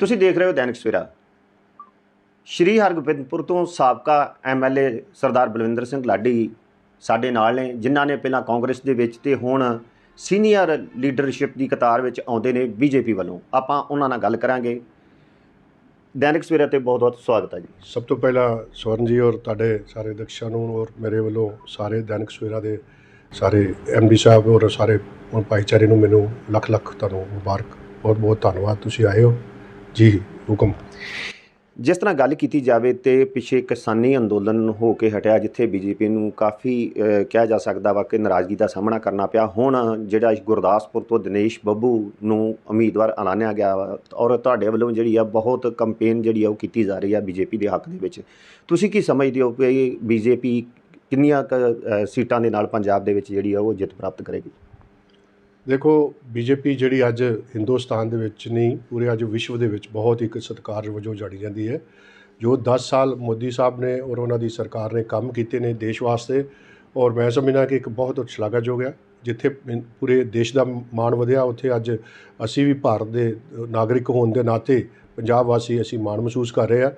ਤੁਸੀਂ ਦੇਖ ਰਹੇ ਹੋ ਦੈਨਿਕ ਸਵੇਰਾ। ਸ਼੍ਰੀ ਹਰਗੋਬਿੰਦਪੁਰ ਤੋਂ ਸਾਬਕਾ ਐਮਐਲਏ ਸਰਦਾਰ ਬਲਵਿੰਦਰ ਸਿੰਘ ਲਾਡੀ ਸਾਡੇ ਨਾਲ ਨੇ, ਜਿਨ੍ਹਾਂ ਨੇ ਪਹਿਲਾਂ ਕਾਂਗਰਸ ਦੇ ਵਿੱਚ ਤੇ ਹੁਣ ਸੀਨੀਅਰ ਲੀਡਰਸ਼ਿਪ ਦੀ ਕਤਾਰ ਵਿੱਚ ਆਉਂਦੇ ਨੇ ਬੀਜੇਪੀ ਵੱਲੋਂ। ਆਪਾਂ ਉਹਨਾਂ ਨਾਲ ਗੱਲ ਕਰਾਂਗੇ। ਦੈਨਿਕ ਸਵੇਰਾ ਤੇ ਬਹੁਤ ਬਹੁਤ ਸਵਾਗਤ ਹੈ ਜੀ। ਸਭ ਤੋਂ ਪਹਿਲਾਂ ਸਵਰਨ ਜੀ ਔਰ ਤੁਹਾਡੇ ਸਾਰੇ ਦਕਸ਼ਾਂ ਨੂੰ ਔਰ ਮੇਰੇ ਵੱਲੋਂ ਸਾਰੇ ਦੈਨਿਕ ਸਵੇਰਾ ਦੇ ਸਾਰੇ ਐਮਡੀ ਸਾਹਿਬ ਔਰ ਸਾਰੇ ਭਾਈਚਾਰੇ ਨੂੰ ਮੈਨੂੰ ਲੱਖ ਲੱਖ ਤੁਹਾਨੂੰ ਮੁਬਾਰਕ, ਬਹੁਤ ਬਹੁਤ ਧੰਨਵਾਦ। ਤੁਸੀਂ ਆਏ ਹੋ। ਜੀ ਹੁਕਮ। ਜਿਸ ਤਰ੍ਹਾਂ ਗੱਲ ਕੀਤੀ ਜਾਵੇ ਤੇ ਪਿਛੇ ਕਿਸਾਨੀ ਅੰਦੋਲਨ ਹੋ ਕੇ ਹਟਿਆ ਜਿੱਥੇ ਬੀਜੇਪੀ ਨੂੰ ਕਾਫੀ ਕਿਹਾ ਜਾ ਸਕਦਾ ਵਾ ਕਿ ਨਾਰਾਜ਼ਗੀ ਦਾ ਸਾਹਮਣਾ ਕਰਨਾ ਪਿਆ। ਹੁਣ ਜਿਹੜਾ ਗੁਰਦਾਸਪੁਰ ਤੋਂ ਦਿਨੇਸ਼ ਬੱਬੂ ਨੂੰ ਉਮੀਦਵਾਰ ਐਲਾਨਿਆ ਗਿਆ ਵਾ ਔਰ ਤੁਹਾਡੇ ਵੱਲੋਂ ਜਿਹੜੀ ਆ ਬਹੁਤ ਕੰਪੇਨ ਜਿਹੜੀ ਆ ਉਹ ਕੀਤੀ ਜਾ ਰਹੀ ਆ ਬੀਜੇਪੀ ਦੇ ਹੱਕ ਦੇ ਵਿੱਚ। ਤੁਸੀਂ ਕੀ ਸਮਝਦੇ ਹੋ ਕਿ ਬੀਜੇਪੀ ਕਿੰਨੀਆਂ ਕੁ, ਸੀਟਾਂ ਦੇ ਨਾਲ ਪੰਜਾਬ ਦੇ ਵਿੱਚ ਜਿਹੜੀ ਆ ਉਹ ਜਿੱਤ ਪ੍ਰਾਪਤ ਕਰੇਗੀ? ਦੇਖੋ, ਬੀਜੇਪੀ ਜਿਹੜੀ ਅੱਜ ਹਿੰਦੁਸਤਾਨ ਦੇ ਵਿੱਚ ਨਹੀਂ, ਪੂਰੇ ਅੱਜ ਵਿਸ਼ਵ ਦੇ ਵਿੱਚ ਬਹੁਤ ਇੱਕ ਸਤਿਕਾਰ ਵਜੋਂ ਜਾਣੀ ਜਾਂਦੀ ਹੈ। ਜੋ 10 ਸਾਲ ਮੋਦੀ ਸਾਹਿਬ ਨੇ ਔਰ ਉਹਨਾਂ ਦੀ ਸਰਕਾਰ ਨੇ ਕੰਮ ਕੀਤੇ ਨੇ ਦੇਸ਼ ਵਾਸਤੇ, ਔਰ ਮੈਂ ਸਮਝਦਾ ਕਿ ਇੱਕ ਬਹੁਤ ਸ਼ਲਾਘਾਯੋਗ ਹੈ ਜਿੱਥੇ ਪੂਰੇ ਦੇਸ਼ ਦਾ ਮਾਣ ਵਧਿਆ, ਉੱਥੇ ਅੱਜ ਅਸੀਂ ਵੀ ਭਾਰਤ ਦੇ ਨਾਗਰਿਕ ਹੋਣ ਦੇ ਨਾਤੇ ਪੰਜਾਬ ਵਾਸੀ ਅਸੀਂ ਮਾਣ ਮਹਿਸੂਸ ਕਰ ਰਹੇ ਹਾਂ।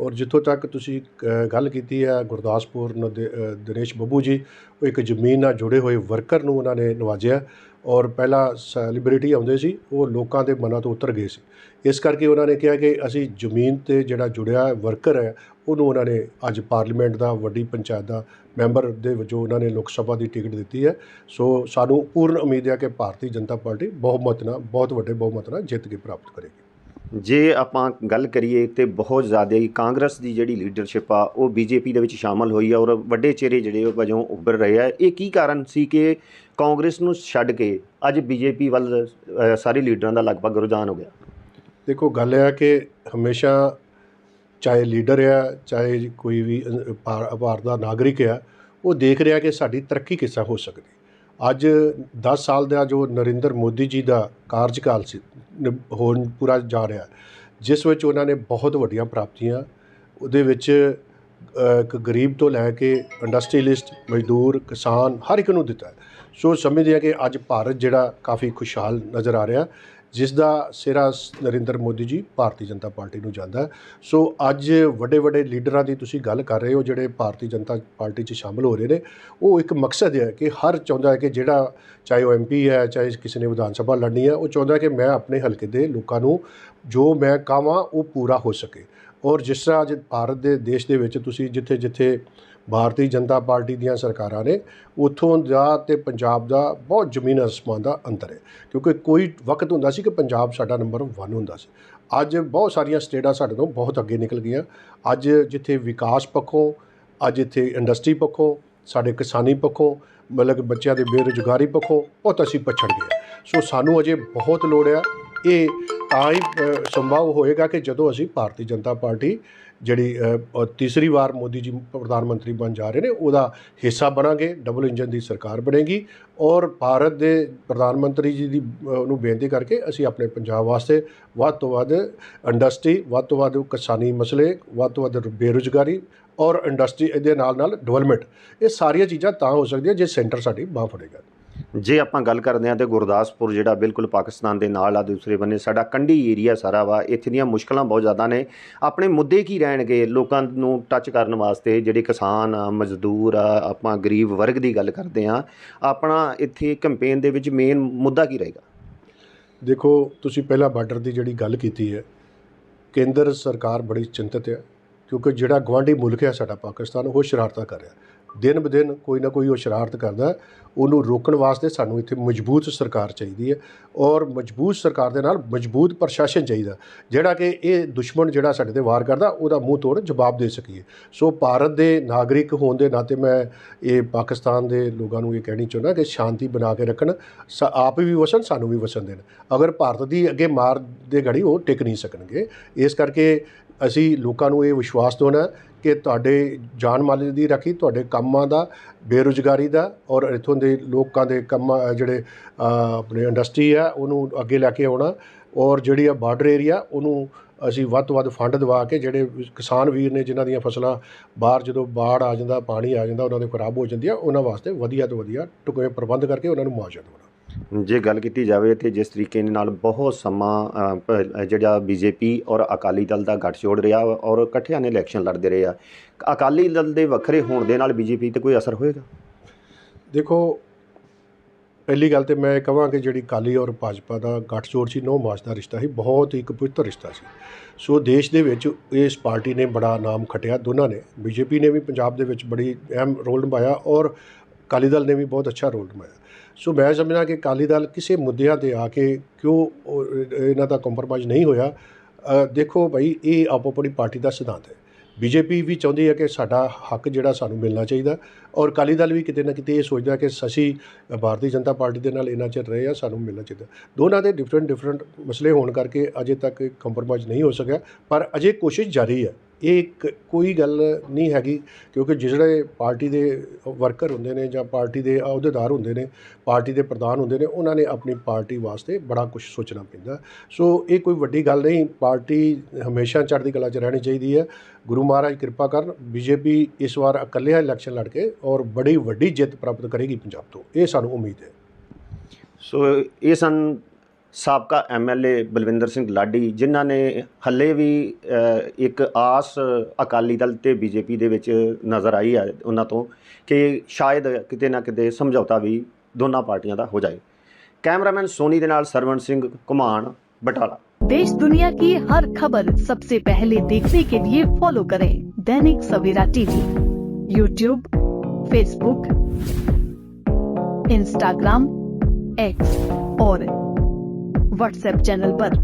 ਔਰ ਜਿੱਥੋਂ ਤੱਕ ਤੁਸੀਂ ਅ, ਗੱਲ ਕੀਤੀ ਹੈ ਗੁਰਦਾਸਪੁਰ ਨ- ਦਿਨੇਸ਼ ਬੱਬੂ ਜੀ ਉਹ ਇੱਕ ਜ਼ਮੀਨ ਨਾਲ ਜੁੜੇ ਹੋਏ ਵਰਕਰ ਨੂੰ ਉਹਨਾਂ ਨੇ ਨਵਾਜਿਆ। ਔਰ ਪਹਿਲਾਂ ਸੈਲੀਬ੍ਰਿਟੀ ਆਉਂਦੇ ਸੀ ਉਹ ਲੋਕਾਂ ਦੇ ਮਨਾਂ ਤੋਂ ਉਤਰ ਗਏ ਸੀ। ਇਸ ਕਰਕੇ ਉਹਨਾਂ ਨੇ ਕਿਹਾ ਕਿ ਅਸੀਂ ਜ਼ਮੀਨ ਤੇ ਜਿਹੜਾ ਜੁੜਿਆ ਵਰਕਰ ਹੈ ਉਹਨੂੰ ਉਹਨਾਂ ਨੇ ਅੱਜ ਪਾਰਲੀਮੈਂਟ ਦਾ ਵੱਡੀ ਪੰਚਾਇਤ ਦਾ ਮੈਂਬਰ ਦੇ ਵਜੋਂ ਉਹਨਾਂ ਨੇ ਲੋਕ ਸਭਾ ਦੀ ਟਿਕਟ ਦਿੱਤੀ ਹੈ। ਸੋ ਸਾਨੂੰ ਪੂਰਨ ਉਮੀਦ ਹੈ ਕਿ ਭਾਰਤੀ ਜਨਤਾ ਪਾਰਟੀ ਬਹੁਮਤ ਨਾਲ ਬਹੁਤ ਵੱਡੇ ਬਹੁਮਤ ਨਾਲ ਜਿੱਤ ਕੇ ਪ੍ਰਾਪਤ ਕਰੇਗੀ। ਜੇ ਆਪਾਂ ਗੱਲ ਕਰੀਏ ਤੇ ਬਹੁਤ ਜ਼ਿਆਦਾ ਕਾਂਗਰਸ ਦੀ ਜਿਹੜੀ ਲੀਡਰਸ਼ਿਪ ਆ, ਉਹ ਬੀਜੇਪੀ ਦੇ ਵਿੱਚ ਸ਼ਾਮਲ ਹੋਈ ਆ ਔਰ ਵੱਡੇ ਚਿਹਰੇ ਜਿਹੜੇ ਵਜੋਂ ਉੱਭਰ ਰਹੇ ਆ। ਇਹ ਕੀ ਕਾਰਨ ਸੀ ਕਿ ਕਾਂਗਰਸ ਨੂੰ ਛੱਡ ਕੇ ਅੱਜ ਬੀਜੇਪੀ ਵੱਲ ਸਾਰੇ ਲੀਡਰਾਂ ਦਾ ਲਗਭਗ ਰੁਝਾਨ ਹੋ ਗਿਆ? ਦੇਖੋ, ਗੱਲ ਇਹ ਹੈ ਕਿ ਹਮੇਸ਼ਾ ਚਾਹੇ ਲੀਡਰ ਆ, ਚਾਹੇ ਕੋਈ ਵੀ ਭਾਰਤ ਦਾ ਨਾਗਰਿਕ ਆ, ਉਹ ਦੇਖ ਰਿਹਾ ਕਿ ਸਾਡੀ ਤਰੱਕੀ ਕਿਸ ਤਰ੍ਹਾਂ ਹੋ ਸਕਦੀ। ਅੱਜ 10 ਸਾਲ ਦਾ ਜੋ ਨਰਿੰਦਰ ਮੋਦੀ ਜੀ ਦਾ ਕਾਰਜਕਾਲ ਸੀ ਹੋਣ ਪੂਰਾ ਜਾ ਰਿਹਾ ਜਿਸ ਵਿੱਚ ਉਹਨਾਂ ਨੇ ਬਹੁਤ ਵੱਡੀਆਂ ਪ੍ਰਾਪਤੀਆਂ, ਉਹਦੇ ਵਿੱਚ ਇੱਕ ਗਰੀਬ ਤੋਂ ਲੈ ਕੇ ਇੰਡਸਟਰੀਲਿਸਟ ਮਜ਼ਦੂਰ, ਕਿਸਾਨ, ਹਰ ਇੱਕ ਨੂੰ ਦਿੱਤਾ ਸੋ ਸਮਝਦੇ ਆ ਕਿ ਅੱਜ ਭਾਰਤ ਜਿਹੜਾ ਕਾਫੀ ਖੁਸ਼ਹਾਲ ਨਜ਼ਰ ਆ ਰਿਹਾ ਜਿਸ ਦਾ ਸਿਰਾ ਨਰਿੰਦਰ ਮੋਦੀ ਜੀ ਭਾਰਤੀ ਜਨਤਾ ਪਾਰਟੀ ਨੂੰ ਜਾਂਦਾ ਸੋ ਅੱਜ ਵੱਡੇ ਵੱਡੇ ਲੀਡਰਾਂ ਦੀ ਤੁਸੀਂ ਗੱਲ ਕਰ ਰਹੇ ਹੋ, ਜਿਹੜੇ ਭਾਰਤੀ ਜਨਤਾ ਪਾਰਟੀ 'ਚ ਸ਼ਾਮਲ ਹੋ ਰਹੇ ਨੇ, ਉਹ ਇੱਕ ਮਕਸਦ ਹੈ ਕਿ ਹਰ ਚਾਹੁੰਦਾ ਹੈ ਕਿ ਜਿਹੜਾ ਚਾਹੇ ਉਹ ਐਮਪੀ ਹੈ, ਚਾਹੇ ਕਿਸੇ ਨੇ ਵਿਧਾਨ ਸਭਾ ਲੜਨੀ ਹੈ, ਉਹ ਚਾਹੁੰਦਾ ਕਿ ਮੈਂ ਆਪਣੇ ਹਲਕੇ ਦੇ ਲੋਕਾਂ ਨੂੰ ਜੋ ਮੈਂ ਕਹਾਂ ਉਹ ਪੂਰਾ ਹੋ ਸਕੇ। ਔਰ ਜਿਸ ਤਰ੍ਹਾਂ ਅੱਜ ਭਾਰਤ ਦੇ ਦੇਸ਼ ਦੇ ਵਿੱਚ ਤੁਸੀਂ ਜਿੱਥੇ ਜਿੱਥੇ ਭਾਰਤੀ ਜਨਤਾ ਪਾਰਟੀ ਦੀਆਂ ਸਰਕਾਰਾਂ ਨੇ, ਉੱਥੋਂ ਦਾ ਤੇ ਪੰਜਾਬ ਦਾ ਬਹੁਤ ਜ਼ਮੀਨ ਅਸਮਾਨ ਦਾ ਅੰਤਰ ਹੈ। ਕਿਉਂਕਿ ਕੋਈ ਵਕਤ ਹੁੰਦਾ ਸੀ ਕਿ ਪੰਜਾਬ ਸਾਡਾ ਨੰਬਰ 1 ਹੁੰਦਾ ਸੀ। ਅੱਜ ਬਹੁਤ ਸਾਰੀਆਂ ਸਟੇਟਾਂ ਸਾਡੇ ਤੋਂ ਬਹੁਤ ਅੱਗੇ ਨਿਕਲ ਗਈਆਂ। ਅੱਜ ਜਿੱਥੇ ਵਿਕਾਸ ਪੱਖੋਂ, ਅੱਜ ਇੱਥੇ ਇੰਡਸਟਰੀ ਪੱਖੋਂ, ਸਾਡੇ ਕਿਸਾਨੀ ਪੱਖੋਂ, ਮਤਲਬ ਕਿ ਬੱਚਿਆਂ ਦੇ ਬੇਰੁਜ਼ਗਾਰੀ ਪੱਖੋਂ, ਬਹੁਤ ਅਸੀਂ ਪਛੜ ਗਏ ਹਾਂ। ਸੋ ਸਾਨੂੰ ਅਜੇ ਬਹੁਤ ਲੋੜ ਆ ਇਹ ਤਾਂ ਹੀ ਸੰਭਵ ਹੋਏਗਾ ਕਿ ਜਦੋਂ ਅਸੀਂ ਭਾਰਤੀ ਜਨਤਾ ਪਾਰਟੀ ਜਿਹੜੀ ਤੀਸਰੀ ਵਾਰ ਮੋਦੀ ਜੀ ਪ੍ਰਧਾਨ ਮੰਤਰੀ ਬਣ ਜਾ ਰਹੇ ਨੇ, ਉਹਦਾ ਹਿੱਸਾ ਬਣਾਂਗੇ ਡਬਲ ਇੰਜਨ ਦੀ ਸਰਕਾਰ ਬਣੇਗੀ ਔਰ ਭਾਰਤ ਦੇ ਪ੍ਰਧਾਨ ਮੰਤਰੀ ਜੀ ਦੀ ਨੂੰ ਬੇਨਤੀ ਕਰਕੇ ਅਸੀਂ ਆਪਣੇ ਪੰਜਾਬ ਵਾਸਤੇ ਵੱਧ ਤੋਂ ਵੱਧ ਇੰਡਸਟਰੀ ਵੱਧ ਤੋਂ ਵੱਧ ਕਿਸਾਨੀ ਮਸਲੇ, ਵੱਧ ਤੋਂ ਵੱਧ ਬੇਰੁਜ਼ਗਾਰੀ ਔਰ ਇੰਡਸਟਰੀ ਇਹਦੇ ਨਾਲ ਨਾਲ ਡਿਵੈਲਪਮੈਂਟ ਇਹ ਸਾਰੀਆਂ ਚੀਜ਼ਾਂ ਤਾਂ ਹੋ ਸਕਦੀਆਂ ਜੇ ਸੈਂਟਰ ਸਾਡੀ ਬਾਹ ਫੜੇਗਾ। ਜੇ ਆਪਾਂ ਗੱਲ ਕਰਦੇ ਹਾਂ ਤੇ ਗੁਰਦਾਸਪੁਰ ਜਿਹੜਾ ਬਿਲਕੁਲ ਪਾਕਿਸਤਾਨ ਦੇ ਨਾਲ ਆ, ਦੂਸਰੇ ਬੰਨੇ ਸਾਡਾ ਕੰਢੀ ਏਰੀਆ ਸਾਰਾ ਵਾ, ਇੱਥੇ ਦੀਆਂ ਮੁਸ਼ਕਲਾਂ ਬਹੁਤ ਜ਼ਿਆਦਾ ਨੇ। ਆਪਣੇ ਮੁੱਦੇ ਕੀ ਰਹਿਣਗੇ ਲੋਕਾਂ ਨੂੰ ਟੱਚ ਕਰਨ ਵਾਸਤੇ? ਜਿਹੜੇ ਕਿਸਾਨ ਆ, ਮਜ਼ਦੂਰ ਆ, ਆਪਾਂ ਗਰੀਬ ਵਰਗ ਦੀ ਗੱਲ ਕਰਦੇ ਆ ਆਪਣਾ ਇੱਥੇ ਕੈਂਪੇਨ ਦੇ ਵਿੱਚ ਮੇਨ ਮੁੱਦਾ ਕੀ ਰਹੇਗਾ? ਦੇਖੋ, ਤੁਸੀਂ ਪਹਿਲਾਂ ਬਾਰਡਰ ਦੀ ਜਿਹੜੀ ਗੱਲ ਕੀਤੀ ਹੈ, ਕੇਂਦਰ ਸਰਕਾਰ ਬੜੀ ਚਿੰਤਤ ਹੈ, ਕਿਉਂਕਿ ਜਿਹੜਾ ਗਵਾਂਢੀ ਮੁਲਕ ਹੈ ਸਾਡਾ ਪਾਕਿਸਤਾਨ, ਉਹ ਸ਼ਰਾਰਤਾਂ ਕਰ ਰਿਹਾ। ਦਿਨ ਬ ਦਿਨ ਕੋਈ ਨਾ ਕੋਈ ਉਹ ਸ਼ਰਾਰਤ ਕਰਦਾ ਉਹਨੂੰ ਰੋਕਣ ਵਾਸਤੇ ਸਾਨੂੰ ਇੱਥੇ ਮਜ਼ਬੂਤ ਸਰਕਾਰ ਚਾਹੀਦੀ ਹੈ ਔਰ ਮਜ਼ਬੂਤ ਸਰਕਾਰ ਦੇ ਨਾਲ ਮਜ਼ਬੂਤ ਪ੍ਰਸ਼ਾਸਨ ਚਾਹੀਦਾ ਜਿਹੜਾ ਕਿ ਇਹ ਦੁਸ਼ਮਣ ਜਿਹੜਾ ਸਾਡੇ ਤੇ ਵਾਰ ਕਰਦਾ, ਉਹਦਾ ਮੂੰਹ ਤੋੜ ਜਵਾਬ ਦੇ ਸਕੀਏ। ਸੋ ਭਾਰਤ ਦੇ ਨਾਗਰਿਕ ਹੋਣ ਦੇ ਨਾਤੇ ਮੈਂ ਇਹ ਪਾਕਿਸਤਾਨ ਦੇ ਲੋਕਾਂ ਨੂੰ ਇਹ ਕਹਿਣੀ ਚਾਹੁੰਦਾ ਕਿ ਸ਼ਾਂਤੀ ਬਣਾ ਕੇ ਰੱਖਣ, ਸ- ਆਪ ਵੀ ਵਸਣ, ਸਾਨੂੰ ਵੀ ਵਸਣ ਦੇਣ। ਅਗਰ ਭਾਰਤ ਦੀ ਅੱਗੇ ਮਾਰ ਦੇ ਘੜੀ ਉਹ ਟਿਕ ਨਹੀਂ ਸਕਣਗੇ, ਇਸ ਕਰਕੇ ਅਸੀਂ ਲੋਕਾਂ ਨੂੰ ਇਹ ਵਿਸ਼ਵਾਸ ਦਿਵਾਉਣਾ ਕਿ ਤੁਹਾਡੇ ਜਾਨ ਮਾਲ ਦੀ ਰਾਖੀ, ਤੁਹਾਡੇ ਕੰਮਾਂ ਦਾ, ਬੇਰੁਜ਼ਗਾਰੀ ਦਾ ਔਰ ਇਥੋਂ ਦੇ ਲੋਕਾਂ ਦੇ ਕੰਮਾਂ ਜਿਹੜੇ ਆਪਣੇ ਇੰਡਸਟਰੀ ਆ, ਉਹਨੂੰ ਅੱਗੇ ਲੈ ਕੇ ਆਉਣਾ ਔਰ ਜਿਹੜੀ ਆ ਬਾਰਡਰ ਏਰੀਆ, ਉਹਨੂੰ ਅਸੀਂ ਵੱਧ ਤੋਂ ਵੱਧ ਫੰਡ ਦਵਾ ਕੇ ਜਿਹੜੇ ਕਿਸਾਨ ਵੀਰ ਨੇ ਜਿਨ੍ਹਾਂ ਦੀਆਂ ਫਸਲਾਂ ਬਾਹਰ ਜਦੋਂ ਬਾੜ ਆ ਜਾਂਦਾ, ਪਾਣੀ ਆ ਜਾਂਦਾ, ਉਹਨਾਂ ਦੇ ਖਰਾਬ ਹੋ ਜਾਂਦੀਆਂ, ਉਹਨਾਂ ਵਾਸਤੇ ਵਧੀਆ ਤੋਂ ਵਧੀਆ ਟੁਕਵੇਂ ਪ੍ਰਬੰਧ ਕਰਕੇ ਉਹਨਾਂ ਨੂੰ ਮੁਆਵਜ਼ਾ ਦੇਣਾ। ਜੇ ਗੱਲ ਕੀਤੀ ਜਾਵੇ ਤੇ ਜਿਸ ਤਰੀਕੇ ਨਾਲ ਬਹੁਤ ਸਮਾਂ ਅ, ਪ- ਜਿਹੜਾ ਬੀਜੇਪੀ ਔਰ ਅਕਾਲੀ ਦਲ ਦਾ ਗੱਠਜੋੜ ਰਿਹਾ ਔਰ ਇਕੱਠਿਆਂ ਨੇ ਇਲੈਕਸ਼ਨ ਲੜਦੇ ਰਹੇ ਆ ਅਕਾਲੀ ਦਲ ਦੇ ਵੱਖਰੇ ਹੋਣ ਦੇ ਨਾਲ ਬੀਜੇਪੀ ਤੇ ਕੋਈ ਅਸਰ ਹੋਏਗਾ? ਦੇਖੋ ਪਹਿਲੀ ਗੱਲ ਤੇ ਮੈਂ ਇਹ ਕਹਾਂ ਕਿ ਜਿਹੜੀ ਕਾਲੀ ਔਰ ਭਾਜਪਾ ਦਾ ਗੱਠਜੋੜ ਸੀ ਨੌ ਮਾਰਚ ਦਾ ਰਿਸ਼ਤਾ ਸੀ ਬਹੁਤ ਹੀ ਇੱਕ ਪਵਿੱਤਰ ਰਿਸ਼ਤਾ ਸੀ। ਸੋ ਦੇਸ਼ ਦੇ ਵਿੱਚ ਇਸ ਪਾਰਟੀ ਨੇ ਬੜਾ ਨਾਮ ਖਟਿਆ ਦੋਨਾਂ ਨੇ। ਬੀਜੇਪੀ ਨੇ ਵੀ ਪੰਜਾਬ ਦੇ ਵਿੱਚ ਬੜੀ ਅਹਿਮ ਰੋਲ ਨਿਭਾਇਆ ਔਰ ਅਕਾਲੀ ਦਲ ਨੇ ਵੀ ਬਹੁਤ ਅੱਛਾ ਰੋਲ ਨਿਭਾਇਆ। ਸੋ ਮੈਂ ਸਮਝਦਾ ਕਿ ਅਕਾਲੀ ਦਲ ਕਿਸੇ ਮੁੱਦਿਆਂ ਤੇ ਆ ਕੇ ਕਿਉਂ ਇਹਨਾਂ ਦਾ ਕੰਪਰੋਮਾਈਜ਼ ਨਹੀਂ ਹੋਇਆ। ਦੇਖੋ ਭਾਈ, ਇਹ ਆਪੋ ਆਪਣੀ ਪਾਰਟੀ ਦਾ ਸਿਧਾਂਤ ਹੈ। ਬੀਜੇਪੀ ਵੀ ਚਾਹੁੰਦੀ ਹੈ ਕਿ ਸਾਡਾ ਹੱਕ ਜਿਹੜਾ ਸਾਨੂੰ ਮਿਲਣਾ ਚਾਹੀਦਾ ਔਰ ਅਕਾਲੀ ਦਲ ਵੀ ਕਿਤੇ ਨਾ ਕਿਤੇ ਇਹ ਸੋਚਦਾ ਕਿ ਸਸੀ ਭਾਰਤੀ ਜਨਤਾ ਪਾਰਟੀ ਦੇ ਨਾਲ ਇਹਨਾਂ ਚਿਰ ਰਹੇ ਆ ਸਾਨੂੰ ਮਿਲਣਾ ਚਾਹੀਦਾ। ਦੋਨਾਂ ਦੇ ਡਿਫਰੈਂਟ ਡਿਫਰੈਂਟ ਮਸਲੇ ਹੋਣ ਕਰਕੇ ਅਜੇ ਤੱਕ ਕੰਪਰੋਮਾਈਜ਼ ਨਹੀਂ ਹੋ ਸਕਿਆ, ਪਰ ਅਜੇ ਕੋਸ਼ਿਸ਼ ਜਾਰੀ ਹੈ। ਇਹ ਇੱਕ ਕੋਈ ਗੱਲ ਨਹੀਂ ਹੈਗੀ, ਕਿਉਂਕਿ ਜਿਹੜੇ ਪਾਰਟੀ ਦੇ ਵਰਕਰ ਹੁੰਦੇ ਨੇ ਜਾਂ ਪਾਰਟੀ ਦੇ ਅਹੁਦੇਦਾਰ ਹੁੰਦੇ ਨੇ, ਪਾਰਟੀ ਦੇ ਪ੍ਰਧਾਨ ਹੁੰਦੇ ਨੇ, ਉਹਨਾਂ ਨੇ ਆਪਣੀ ਪਾਰਟੀ ਵਾਸਤੇ ਬੜਾ ਕੁਝ ਸੋਚਣਾ ਪੈਂਦਾ। ਸੋ ਇਹ ਕੋਈ ਵੱਡੀ ਗੱਲ ਨਹੀਂ, ਪਾਰਟੀ ਹਮੇਸ਼ਾ ਚੜ੍ਹਦੀ ਕਲਾ 'ਚ ਰਹਿਣੀ ਚਾਹੀਦੀ ਹੈ। ਗੁਰੂ ਮਹਾਰਾਜ ਕਿਰਪਾ ਕਰਨ ਬੀਜੇਪੀ ਇਸ ਵਾਰ ਇਕੱਲੇ ਇਲੈਕਸ਼ਨ ਲੜ ਕੇ ਔਰ ਬੜੀ ਵੱਡੀ ਜਿੱਤ ਪ੍ਰਾਪਤ ਕਰੇਗੀ ਪੰਜਾਬ ਤੋਂ। ਇਹ ਸਾਨੂੰ ਉਮੀਦ ਹੈ। ਸੋ ਇਹ ਸਨ ਸਾਬਕਾ ਐਮਐਲਏ ਬਲਵਿੰਦਰ ਸਿੰਘ ਲਾਡੀ ਜਿਨ੍ਹਾਂ ਨੇ ਹੱਲੇ ਵੀ ਅ, ਇੱਕ ਆਸ ਅਕਾਲੀ ਦਲ ਤੇ ਬੀਜੇਪੀ ਦੇ ਵਿੱਚ ਨਜ਼ਰ ਆਈ ਹੈ ਉਹਨਾਂ ਤੋਂ ਕਿ ਸ਼ਾਇਦ ਕਿਤੇ ਨਾ ਕਿਤੇ ਸਮਝੌਤਾ ਵੀ ਦੋਨਾਂ ਪਾਰਟੀਆਂ ਦਾ ਹੋ ਜਾਏ ਕੈਮਰਾਮੈਨ ਸੋਨੀ ਦੇ ਨਾਲ ਸਰਵਣ ਸਿੰਘ ਕੁਮਾਨ ਬਟਾਲਾ देश दुनिया की हर खबर सबसे पहले देखने के लिए फॉलो करें Dainik Savera TV YouTube Facebook Instagram X और व्हाट्सएप चैनल पर